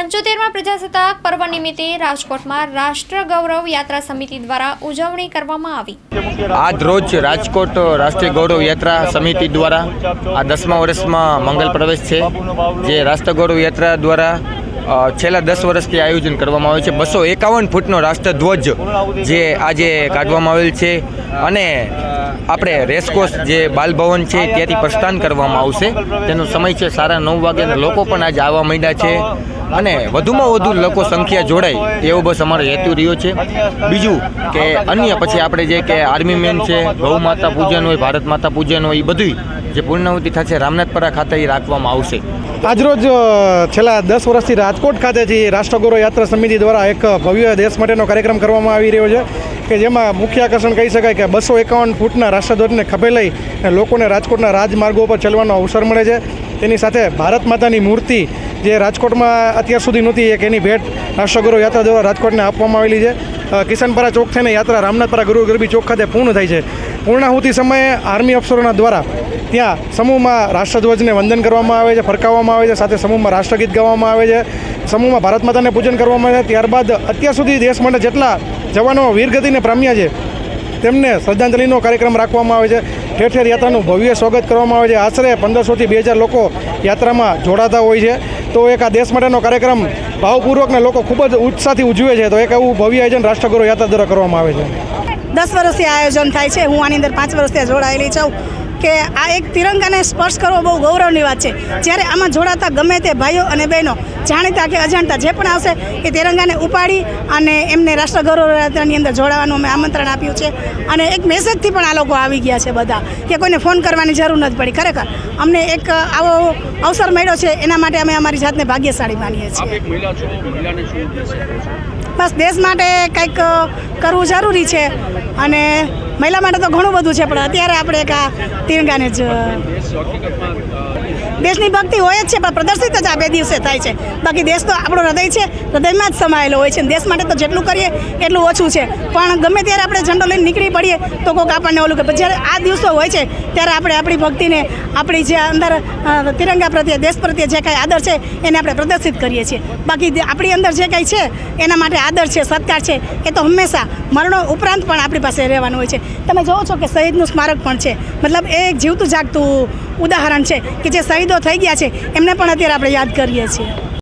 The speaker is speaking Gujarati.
પંચોતેરમાં પ્રજાસત્તાક પર્વ નિમિત્તે રાજકોટમાં રાષ્ટ્ર ગૌરવ યાત્રા સમિતિ દ્વારા ઉજવણી કરવામાં આવી. આજ રોજ રાજકોટ રાષ્ટ્રીય ગૌરવ યાત્રા સમિતિ દ્વારા આ દસમા વર્ષમાં મંગલ પ્રવેશ છે, જે રાષ્ટ્ર ગૌરવ યાત્રા દ્વારા છેલ્લા દસ વર્ષથી આયોજન કરવામાં આવે છે. બસો એકાવન ફૂટનો રાષ્ટ્રધ્વજ જે આજે કાઢવામાં આવેલ છે અને આપણે રેસકોર્સ જે બાલભવન છે ત્યાંથી પ્રસ્થાન કરવામાં આવશે. તેનો સમય છે સારા નવ વાગ્યાના લોકો પણ આજે આવવા માંડ્યા છે. અને વધુમાં વધુ લોકો સંખ્યા જોડાય, એવો બસ અમારો હેતુ રહ્યો છે. બીજું કે અન્ય પછી આપણે જે કે આર્મી મેન છે ગૌ માતા પૂજન હોય, ભારત માતા પૂજન હોય, એ બધું જે પૂર્ણાહુતિ થશે, રામનાથપરા ખાતે એ રાખવામાં આવશે. આજરોજ છેલ્લા દસ વર્ષથી રાજકોટ ખાતેથી રાષ્ટ્રગૌરવ યાત્રા સમિતિ દ્વારા એક ભવ્ય દેશ માટેનો કાર્યક્રમ કરવામાં આવી રહ્યો છે, કે જેમાં મુખ્ય આકર્ષણ કહી શકાય કે બસો એકાવન ફૂટના રાષ્ટ્રધ્વજને ખભે લઈ લોકોને રાજકોટના રાજમાર્ગો પર ચલવાનો અવસર મળે છે. તેની સાથે ભારત માતાની મૂર્તિ જે રાજકોટમાં અત્યાર સુધી નહોતી, એક એની ભેટ રાષ્ટ્રગૌરવ યાત્રા દ્વારા રાજકોટને આપવામાં આવેલી છે. કિશનપરા ચોક થઈને યાત્રા રામનાથપરા ગુરુ ગરબી ચોક ખાતે પૂર્ણ થાય છે. પૂર્ણાહુતિ સમયે આર્મી અફસરોના દ્વારા ત્યાં સમૂહમાં રાષ્ટ્રધ્વજને વંદન કરવામાં આવે છે, ફરકાવવામાં આવે છે, સાથે સમૂહમાં રાષ્ટ્રગીત ગાવામાં આવે છે. સમૂહમાં ભારત માતાને પૂજન કરવામાં આવે છે. ત્યારબાદ અત્યાર સુધી દેશ માટે જેટલા જવાનો વીરગતિને પામ્યા છે, તેમને શ્રદ્ધાંજલિનો કાર્યક્રમ રાખવામાં આવે છે. ઠેર ઠેર યાત્રાનું ભવ્ય સ્વાગત કરવામાં આવે છે. આશરે પંદરસોથી બે હજાર લોકો યાત્રામાં જોડાતા હોય છે. તો એક આ દેશ માટેનો કાર્યક્રમ ભાવપૂર્વકને લોકો ખૂબ જ ઉત્સાહથી ઉજવે છે. તો એક એવું ભવ્ય આયોજન રાષ્ટ્રગુરુ યાત્રા દ્વારા કરવામાં આવે છે. દસ વર્ષથી આયોજન થાય છે. હું આની અંદર પાંચ વર્ષથી જોડાયેલી છું કે આ એક તિરંગાને સ્પર્શ કરવો બહુ ગૌરવની વાત છે. જ્યારે આમાં જોડાતા ગમે તે ભાઈઓ અને બહેનો જાણીતા કે અજાણતા જે પણ આવશે એ તિરંગાને ઉપાડી અને એમને રાષ્ટ્ર ગૌરવ યાત્રાની અંદર જોડાવાનું અમે આમંત્રણ આપ્યું છે. અને એક મેસેજથી પણ આ લોકો આવી ગયા છે બધા કે કોઈને ફોન કરવાની જરૂર નથી પડી. ખરેખર અમને એક આવો અવસર મળ્યો છે એના માટે અમે અમારી જાતને ભાગ્યશાળી માનીએ છીએ. બસ દેશ માટે કંઈક કરવું જરૂરી છે અને મહિલા માટે તો ઘણું બધું છે પણ અત્યારે આપણે એક આ તિરંગાને જ દેશની ભક્તિ હોય જ છે, પણ પ્રદર્શિત જ આ બે દિવસે થાય છે. બાકી દેશ તો આપણો હૃદય છે, હૃદયમાં જ સમાયેલો હોય છે. દેશ માટે તો જેટલું કરીએ, એટલું ઓછું છે. પણ ગમે ત્યારે આપણે ઝંડો લઈને નીકળી પડીએ, તો કોઈક આપણને ઓલું કે જ્યારે આ દિવસો હોય છે, ત્યારે આપણે આપણી ભક્તિને, આપણી જે અંદર તિરંગા પ્રત્યે, દેશ પ્રત્યે જે કાંઈ આદર છે, એને આપણે પ્રદર્શિત કરીએ છીએ. બાકી આપણી અંદર જે કાંઈ છે, એના માટે આદર છે, સત્કાર છે, એ તો હંમેશા મરણો ઉપરાંત પણ આપણી પાસે રહેવાનું હોય છે. તમે જોવો છો કે શહીદનું સ્મારક પણ છે. મતલબ એ એક જીવતું જાગતું ઉદાહરણ છે કે જે શહીદો થઈ ગયા છે, એમને પણ અત્યારે આપણે યાદ કરીએ છીએ.